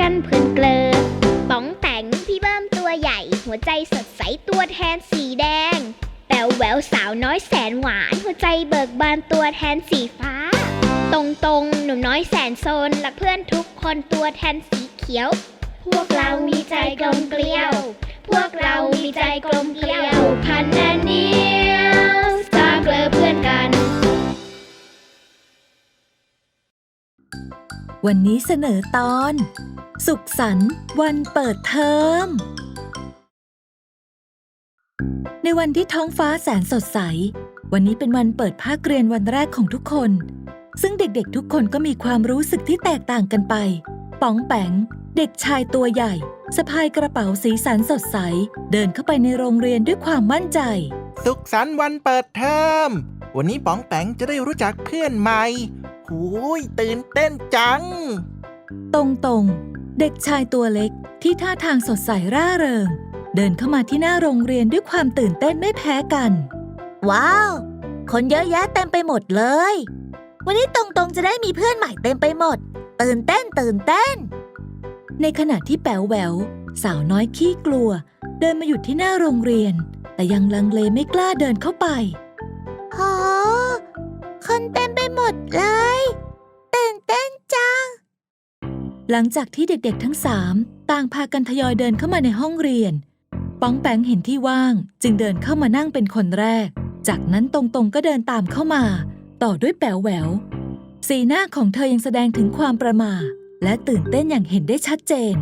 กันเพื่อนเกลอป๋องแตงพี่เบิ้มตัวใหญ่ หัวใจสดใสตัวแทนสีแดงแป๋วแหววสาวน้อยแสนหวาน หัวใจเบิกบานตัวแทนสีฟ้า ตรงตรงหนุ่มน้อยแสนโซนและเพื่อนทุกคนตัวแทนสีเขียว พวกเรามีใจกลมเกลียว พวกเรามีใจกลมเกลียว พันแนนเนียวสตาร์เกลอเพื่อนกัน วันนี้เสนอตอน สุขสันต์วันเปิดเทอม ในวันที่ท้องฟ้าแสนสดใส วันนี้เป็นวันเปิดภาคเรียนวันแรกของทุกคน ซึ่งเด็กๆทุกคนก็มีความรู้สึกที่แตกต่างกันไป ป๋องแปงเด็กชายตัวใหญ่สะพายกระเป๋าสีสันสดใส เดินเข้าไปในโรงเรียนด้วยความมั่นใจ สุขสันต์วันเปิดเทอม วันนี้ป๋องแปงจะได้รู้จักเพื่อนใหม่ หูยตื่นเต้นจัง ตรงตรงๆเด็กชายตัวเล็กที่ท่าทางสดใสร่าเริง เดินเข้ามาที่หน้าโรงเรียนด้วยความตื่นเต้นไม่แพ้กัน ว้าว คนเยอะแยะเต็มไปหมดเลย วันนี้ตรงตรงๆจะได้มีเพื่อนใหม่เต็มไปหมด ตื่นเต้นตื่นเต้น ในขณะที่แป๋วแหววสาวน้อยขี้กลัว เดินมาหยุดที่หน้าโรงเรียน แต่ยังลังเลไม่กล้าเดินเข้าไปโหคนเต็มไป หมดเลยตื่นเต้นจัง หลังจากที่เด็กๆทั้งสามต่างพากันทยอยเดินเข้ามาในห้องเรียน ป้องแปงเห็นที่ว่าง จึงเดินเข้ามานั่งเป็นคนแรก จากนั้นตรงๆก็เดินตามเข้ามา ต่อด้วยแป๋วแหวว สีหน้าของเธอยังแสดงถึงความประหม่า และตื่นเต้นอย่างเห็นได้ชัดเจน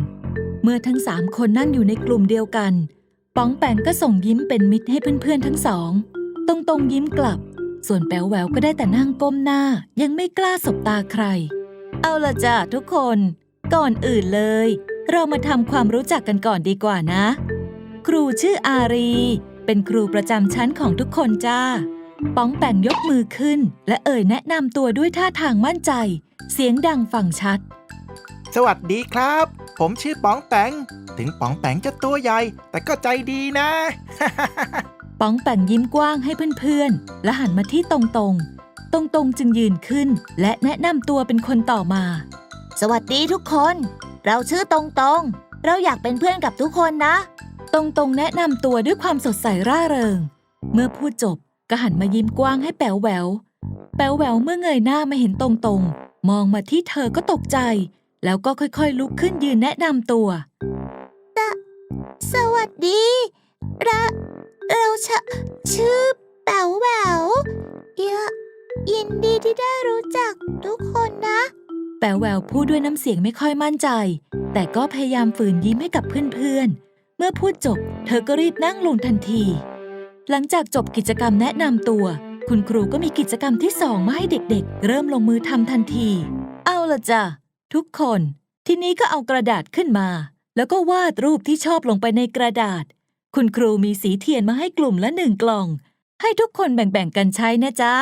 เมื่อทั้งสามคนนั่งอยู่ในกลุ่มเดียวกัน ป้องแปงก็ส่งยิ้มเป็นมิตรให้เพื่อนๆทั้งสอง ตรงๆยิ้มกลับ ส่วนแป๋วแหววก็ได้แต่นั่งก้มหน้ายังไม่กล้าสบตาใคร เอาละจ้ะทุกคน ก่อนอื่นเลย เรามาทำความรู้จักกันก่อนดีกว่านะ ครูชื่ออารี เป็นครูประจำชั้นของทุกคนจ้าป้องแป่งยกมือขึ้น และเอ่ยแนะนำตัวด้วยท่าทางมั่นใจ เสียงดังฟังชัด สวัสดีครับ ผมชื่อป๋องแปง ถึงป๋องแปงจะตัวใหญ่ แต่ก็ใจดีนะ ป้องแป่งยิ้มกว้างให้เพื่อนๆ และหันมาที่ตรงๆตรงๆจึงยืนขึ้น และแนะนำตัวเป็นคนต่อมา สวัสดีทุกคน เราชื่อตรงๆเราอยากเป็นเพื่อนกับทุกคนนะ ตรงๆแนะนำตัวด้วยความสดใสร่าเริง เมื่อพูดจบก็หันมายิ้มกว้างให้แป๋วแหวว แป๋วแหววเมื่อเงยหน้ามาเห็นตรงๆมองมาที่เธอก็ตกใจ แล้วก็ค่อยๆลุกขึ้นยืนแนะนำตัว สวัสดี เรา เราชะชื่อแป๋วแหววเยอะยินดีที่ได้รู้จักทุกคนนะ แป๋วแหววพูดด้วยน้ำเสียงไม่ค่อยมั่นใจ แต่ก็พยายามฝืนยิ้มให้กับเพื่อนๆ เมื่อพูดจบ เธอก็รีบนั่งลงทันที หลังจากจบกิจกรรมแนะนำตัว คุณครูก็มีกิจกรรมที่สองมาให้เด็กๆ เริ่มลงมือทำทันที เอาละจ้ะทุกคน ทีนี้ก็เอากระดาษขึ้นมา แล้วก็วาดรูปที่ชอบลงไปในกระดาษ คุณครูมีสีเทียนมาให้กลุ่มละหนึ่งกล่อง ให้ทุกคนแบ่งๆกันใช้นะจ๊ะ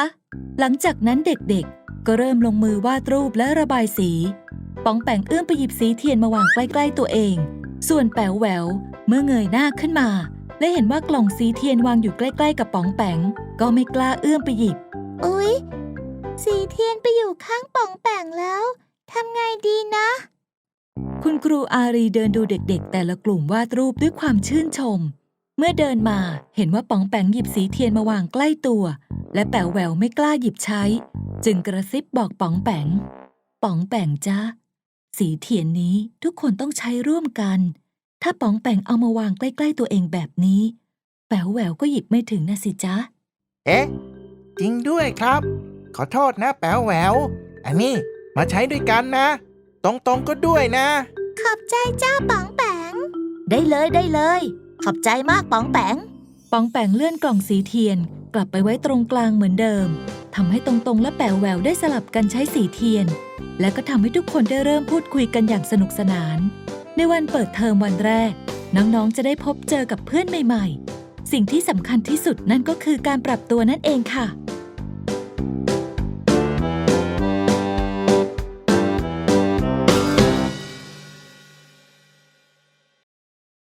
หลังจากนั้นเด็กๆ ก็เริ่มลงมือวาดรูปและระบายสี ป๋องแปงเอื้อมไปหยิบสีเทียนมาวางใกล้ๆตัวเอง ส่วนแป๋วแหวว เมื่อเงยหน้าขึ้นมา และเห็นว่ากล่องสีเทียนวางอยู่ใกล้ๆ กับป๋องแปงก็ไม่กล้าเอื้อมไปหยิบ อุ๊ย สีเทียนไปอยู่ข้างป๋องแปงแล้วทำไงดีนะ คุณครูอารีเดินดูเด็กๆ แต่ละกลุ่มวาดรูปด้วยความชื่นชม เมื่อเดินมาเห็นว่าป๋องแปงหยิบสีเทียนมาวางใกล้ตัว และแป๋วแหววไม่กล้าหยิบใช้ จึงกระซิบบอกป๋องแปงป๋องแปงจ้าสีเทียนนี้ทุกคนต้องใช้ร่วมกัน ถ้าป๋องแปงเอามาวางใกล้ ๆ ตัวเองแบบนี้ แป๋วแหววก็หยิบไม่ถึงนะสิจ๊ะ เอ๊ะ จริงด้วยครับ ขอโทษนะแป๋วแหวว อันนี้มาใช้ด้วยกันนะ ตรงๆก็ด้วยนะ ขอบใจจ้าป๋องแปงได้เลยได้เลย ขอบใจมากป๋องแปงป๋องแปงเลื่อนกล่องสีเทียน กลับไปไว้ตรงกลางเหมือนเดิมทำให้ตรงๆ และแป๋วแหววได้สลับกันใช้สีเทียน และก็ทำให้ทุกคนได้เริ่มพูดคุยกันอย่างสนุกสนาน ในวันเปิดเทอมวันแรก น้องๆ จะได้พบเจอกับเพื่อนใหม่ ๆ สิ่งที่สำคัญที่สุดนั่นก็คือการปรับตัวนั่นเองค่ะ